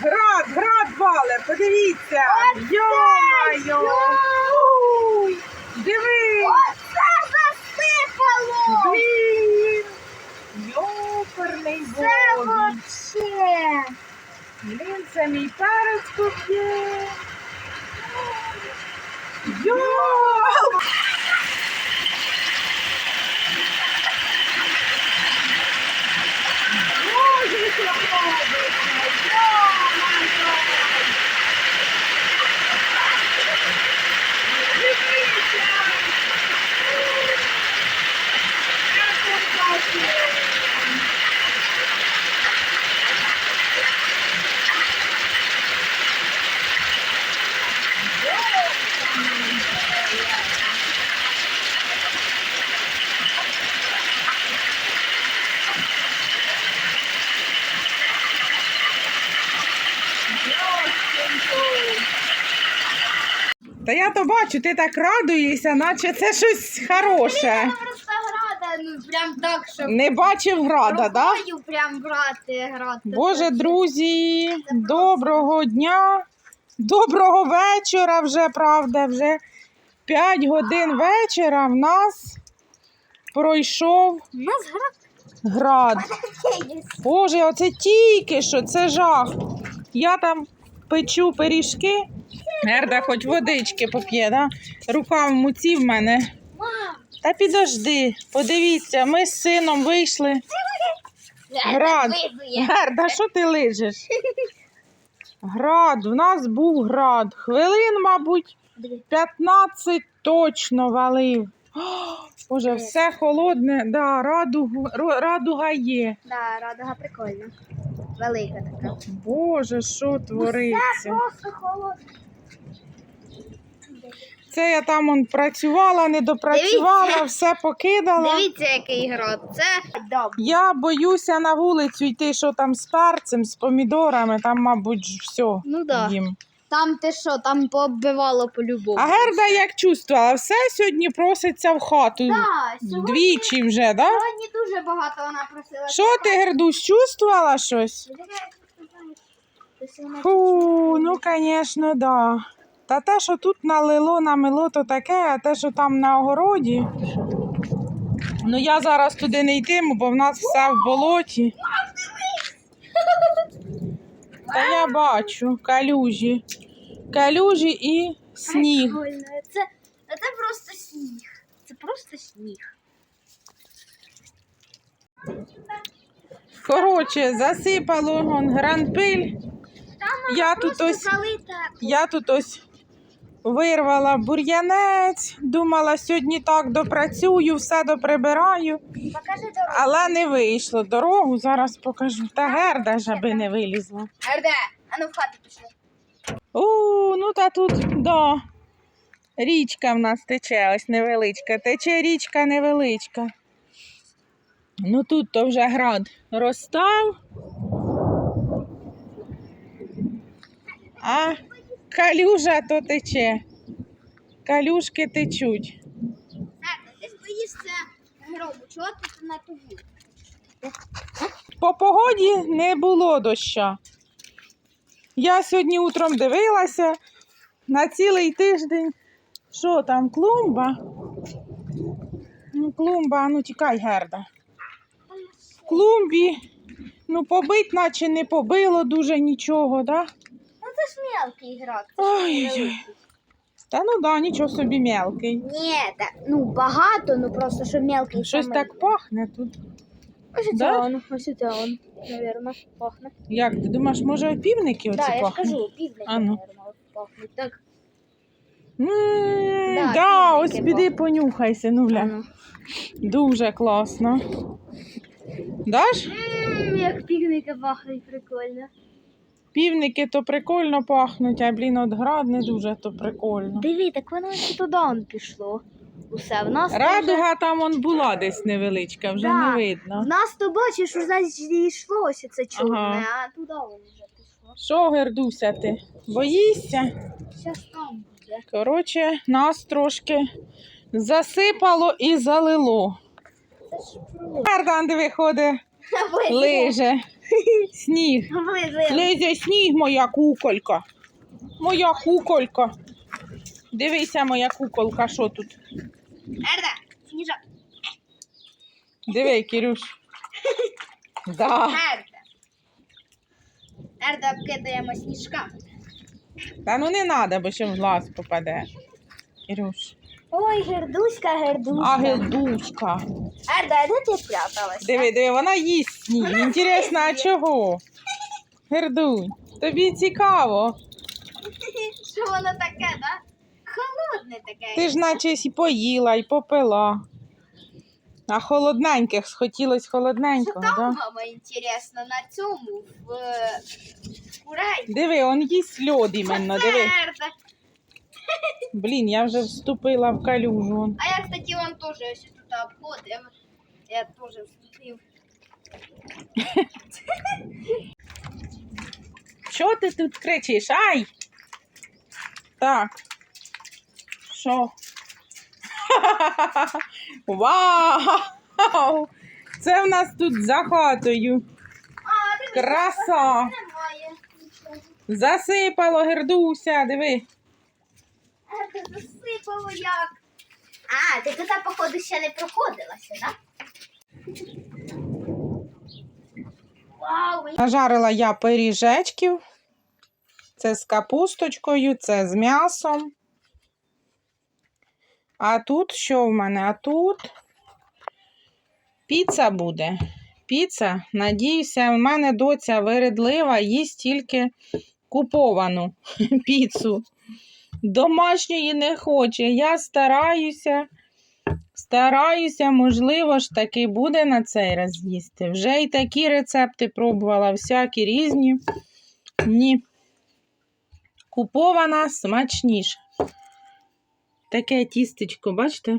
Град, град вале, подивіться. Уй, Диви. Оце засипало! Блін. Йоперний Це вообще! Блін, це мій перець куп'є. Йо! Боже, що робиться? Йо-моє! Дивіться! Як он бачить? Та я то бачу, ти так радуєшся, наче це щось хороше. Просто града, ну прям так, щоб Не бачив града, так? Да? рукою прям брати грати. Боже, друзі, доброго дня, доброго вечора вже, правда, вже 5 годин вечора в нас пройшов У нас град. град є. Боже, оце тільки що, це жах. Я там печу пиріжки. Герда хоч водички поп'є, да? рука в муці в мене. Та підожди, подивіться, ми з сином вийшли. Град. Герда, що ти лижеш? Град, в нас був град. Хвилин, мабуть, 15 точно валив. Боже, все холодне, да, радугу, ро- радуга є. Да, радуга прикольна. Велика така. Боже, що твориться? Просто холодно. Це я там он працювала, не допрацювала, Дивіться. все покидала. Дивіться, який град. Це добре. Я боюся на вулицю йти, що там з перцем, з помідорами, там, мабуть, ж все Ну да. їм. Там ти що, там пооббивало по-любому. А Герда як чувствувала, все сьогодні проситься в хату. Да, сьогодні, Двічі вже, да? сьогодні дуже багато вона просила. Що ти, Гердусь, чувствувала щось? Фу, ну, звісно, да. Та те, що тут налило, намило, то таке, а те, що там на огороді. Ну я зараз туди не йтиму, бо в нас все в болоті. Та я бачу калюжі. Калюжі і сніг. Це, це просто сніг. Це просто сніг. Коротше, засипало гранпиль. Я тут ось-. Я тут ось вирвала бур'янець, думала, сьогодні так допрацюю, все доприбираю, але не вийшло. Дорогу зараз покажу. Та герда ж аби не вилізла. Ерде, а ну в хату пішли. У, ну та тут, да. Річка в нас тече, ось невеличка. Тече річка невеличка. Ну тут то вже град розстав. А калюжа то тече. Калюшки течуть. Ерде, ти ж боїшся гробу. Чого ти на тобі? По погоді не було доща. Я сьогодні утром дивилася на цілий тиждень. Що там, клумба? Ну, клумба, ну тікай, герда. В клумбі, ну побить, наче не побило дуже нічого, да? Ну це ж мелкий град. Та ну да, нічого собі мелкий. Ні, так, ну багато, ну просто що мелкий. Щось саме. так пахне тут. Ось це Да? он, ось це он, навірно, пахне. Як ти думаєш, може півники оці да, я ж пахнуть? кажу, півники, А ну. навірно, пахнуть. Так, М, Да, Да, ось піди понюхай, синуля. ну. Дуже класно. Даш? Ммм, як півники пахнуть, прикольно. Півники то прикольно пахнуть, а блін, от град не дуже то прикольно. Диви, так воно ще туди он пішло. Усе, в нас Радуга там он була десь невеличка, вже Да. не видно. В нас то бачиш, уже зійшлося це чорне, Ага. а туди воно вже пішло. Що, Гердуся, ти? Боїшся? Щас там буде. Коротше, нас трошки засипало і залило. Це ж про. Гердан, диви, ходить Лиже. Сніг. Лизе сніг, моя куколька. Моя куколька. Дивися, моя куколка, що тут. Ерда, сніжок. Диви, Кирюш. Да. Ерда. Ерда обкидаємо сніжка. Та ну не треба, бо ще в глаз попаде. Кирюш. Ой, гердуська, гердуська. А гелдушка. Ерда, а де ти спряталась? Диви, диви, вона їсть сніг. Інтересно, а чого? Гердунь, тобі цікаво. Що воно таке, да? Холодне таке. Ти ж наче і поїла, і попила. А холодненьких схотілось Що холодненького, там, да? мама, інтересно, на цьому, в е, курай? Диви, он їсть льод іменно, диви. Ерда. Блін, я вже вступила в калюжу. А я, кстати, вон тоже ось тут обходив. Я тоже вступив. Що ти тут кричиш? Ай! Так. Що? Вау! Це в нас тут за хатою. Краса! Засипало гердуся, диви. Ерда засипало як. А, ти тут, походу, ще не проходилася, так? Вау, Нажарила я пиріжечків. Це з капусточкою, це з м'ясом. А тут що в мене? А тут піца буде. Піца, надіюся, в мене доця виредлива, їсть тільки куповану піцу. Домашньої не хоче. Я стараюся, стараюся, можливо ж таки буде на цей раз їсти. Вже і такі рецепти пробувала, всякі різні. Ні. Купована смачніша. Таке тістечко, бачите?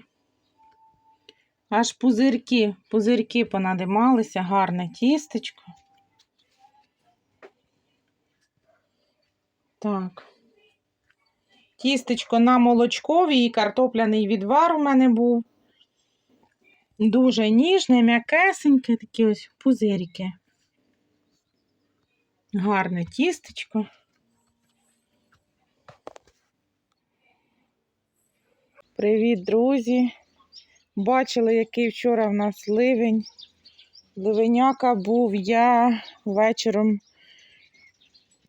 Аж пузирки, пузирки понадималися, гарне тістечко. Так. Тістечко на молочковій і картопляний відвар у мене був. Дуже ніжне, м'якесеньке, такі ось пузирики. Гарне тістечко. Привіт, друзі! Бачили, який вчора в нас ливень. Ливеняка був я вечором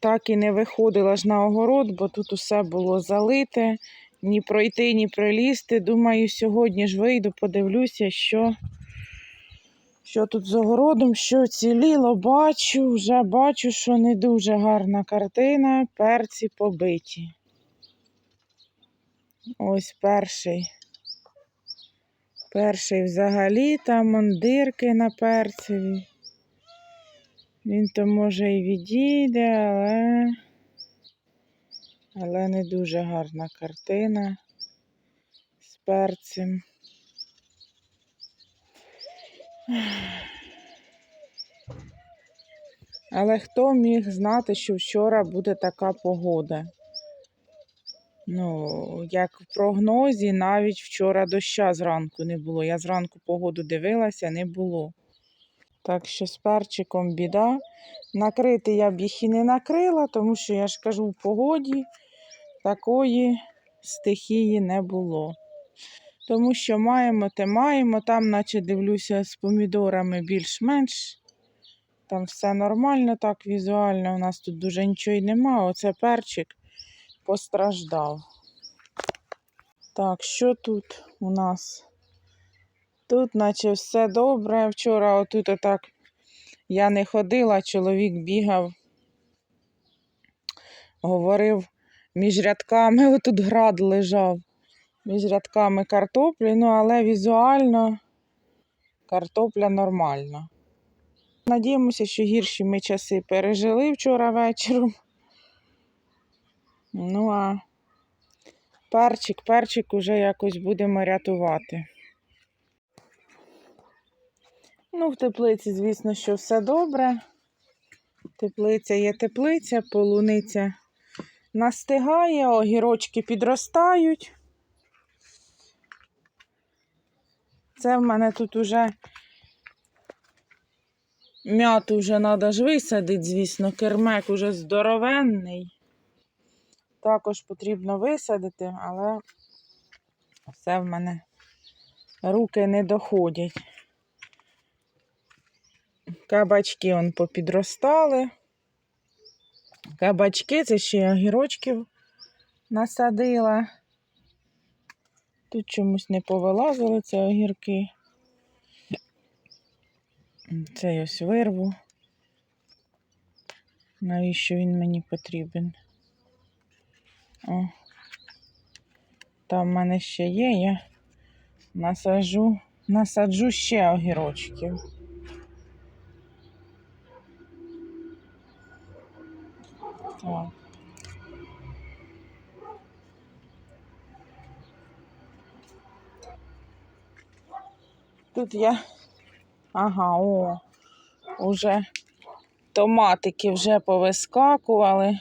так і не виходила ж на огород, бо тут усе було залите. Ні пройти, ні пролізти. Думаю, сьогодні ж вийду, подивлюся, що, що тут з огородом, що ціліло. Бачу, вже бачу, що не дуже гарна картина. Перці побиті. Ось перший. Перший взагалі там он дирки на перцеві. Він то може і відійде, але, але не дуже гарна картина з перцем. Але хто міг знати, що вчора буде така погода? Ну, як в прогнозі, навіть вчора доща зранку не було. Я зранку погоду дивилася, не було. Так що з перчиком біда. Накрити я б їх і не накрила, тому що я ж кажу, в погоді такої стихії не було. Тому що маємо, те маємо. Там, наче дивлюся, з помідорами більш-менш. Там все нормально, так візуально. У нас тут дуже нічого й нема. Оце перчик постраждав. Так, що тут у нас? Тут, наче все добре. Вчора отут отак я не ходила, чоловік бігав, говорив між рядками, отут град лежав, між рядками картоплі, ну але візуально картопля нормальна. Надіємося, що гірші ми часи пережили вчора вечором. Ну а перчик, перчик уже якось будемо рятувати. Ну, в теплиці, звісно, що все добре. Теплиця є теплиця, полуниця настигає, огірочки підростають. Це в мене тут уже М'яту вже треба ж висадити, звісно, кермек уже здоровенний. Також потрібно висадити, але все в мене руки не доходять. Кабачки он попідростали. Кабачки, це ще я огірочків насадила. Тут чомусь не повилазили це огірки. Це ось вирву. Навіщо він мені потрібен? О. Там в мене ще є, я насаджу, насаджу ще огірочків. Так. Тут я. Ага, о, уже томатики вже повискакували.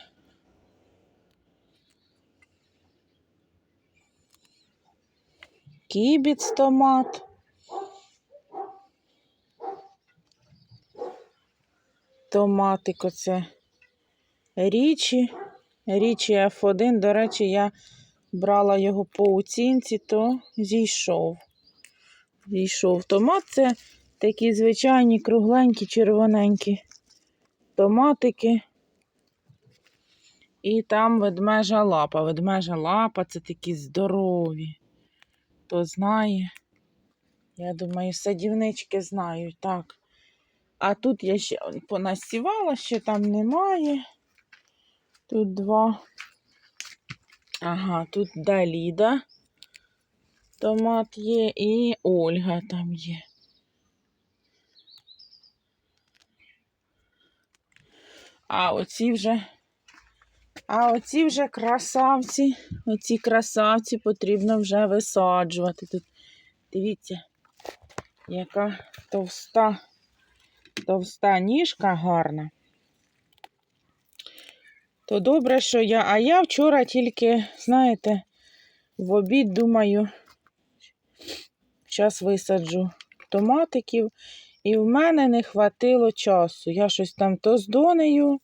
Кібіц томат. Томатик оце річі. Річі F1. До речі, я брала його по оцінці, то зійшов. Зійшов томат. Це такі звичайні кругленькі, червоненькі томатики. І там ведмежа лапа. Ведмежа лапа це такі здорові. Хто знає. Я думаю, садівнички знають, так. А тут я ще понасівала, ще там немає. Тут два. Ага, тут Даліда. Томат є і Ольга там є. А оці вже. А оці вже красавці, оці красавці потрібно вже висаджувати. Тут дивіться, яка товста, товста ніжка гарна. То добре, що я. А я вчора тільки, знаєте, в обід думаю, зараз висаджу томатиків, і в мене не хватило часу. Я щось там то з донею,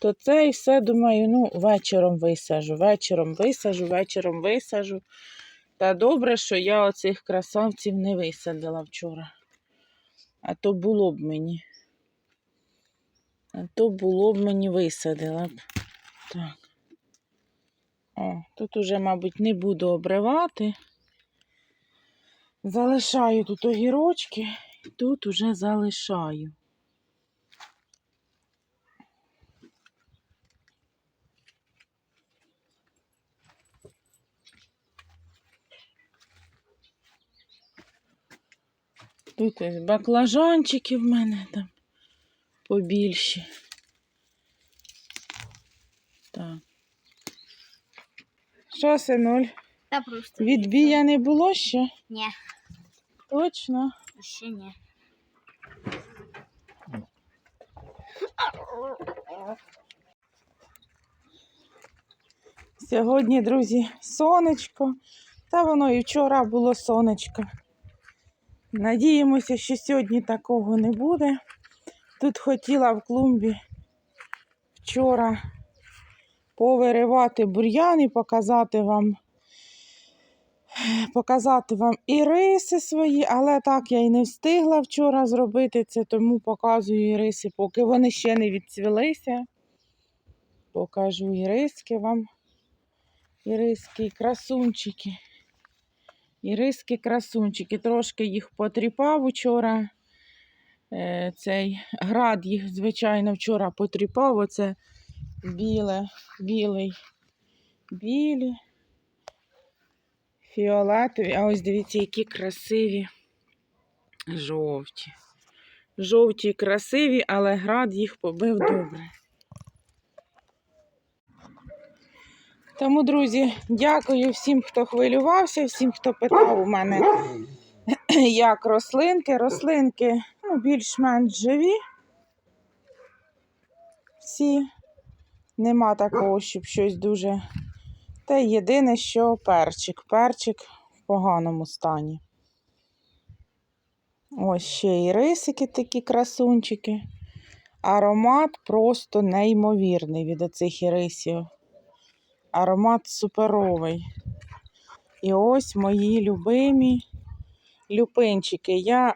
то це і все думаю, ну, вечором висажу, вечором висажу, вечором висажу. Та добре, що я оцих красавців не висадила вчора. А то було б мені. А то було б мені висадила б. Так. О, тут уже, мабуть, не буду обривати. Залишаю тут огірочки, тут уже залишаю. Тут ось баклажанчики в мене там побільші. Так. Що, синуль? Та просто. Відбія не було ще? Ні, Точно. ще ні. Сьогодні, друзі, сонечко. Та воно і вчора було сонечко. Надіємося, що сьогодні такого не буде. Тут хотіла в клумбі вчора повиривати бур'ян і показати вам, показати вам і риси свої, але так я і не встигла вчора зробити це, тому показую іриси, поки вони ще не відцвілися. Покажу іриски вам. Іриски, красунчики. Іриски, красунчики. Трошки їх потріпав учора. Е, Цей град їх, звичайно, вчора потріпав. Оце біле, білий, білі, фіолетові. А ось дивіться, які красиві жовті. Жовті красиві, але град їх побив добре. Тому, друзі, дякую всім, хто хвилювався, всім, хто питав у мене, як рослинки. Рослинки ну, більш-менш живі. Всі. Нема такого, щоб щось дуже. Те єдине, що перчик. Перчик в поганому стані. Ось ще і рисики такі красунчики. Аромат просто неймовірний від оцих ірисів. Аромат суперовий. І ось мої любимі люпинчики. Я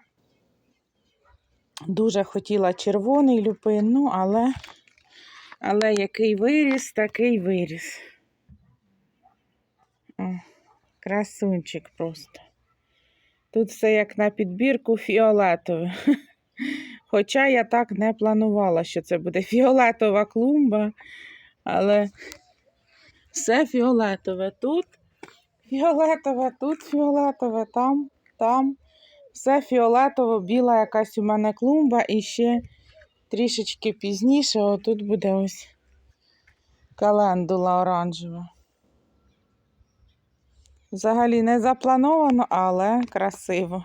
дуже хотіла червоний люпин, ну, але, але який виріс, такий виріс. О, красунчик просто. Тут все як на підбірку фіолетове. Хоча я так не планувала, що це буде фіолетова клумба, але все фіолетове. Тут фіолетове, тут фіолетове, там, там. Все фіолетово, біла якась у мене клумба і ще трішечки пізніше отут буде ось календула оранжева. Взагалі не заплановано, але красиво.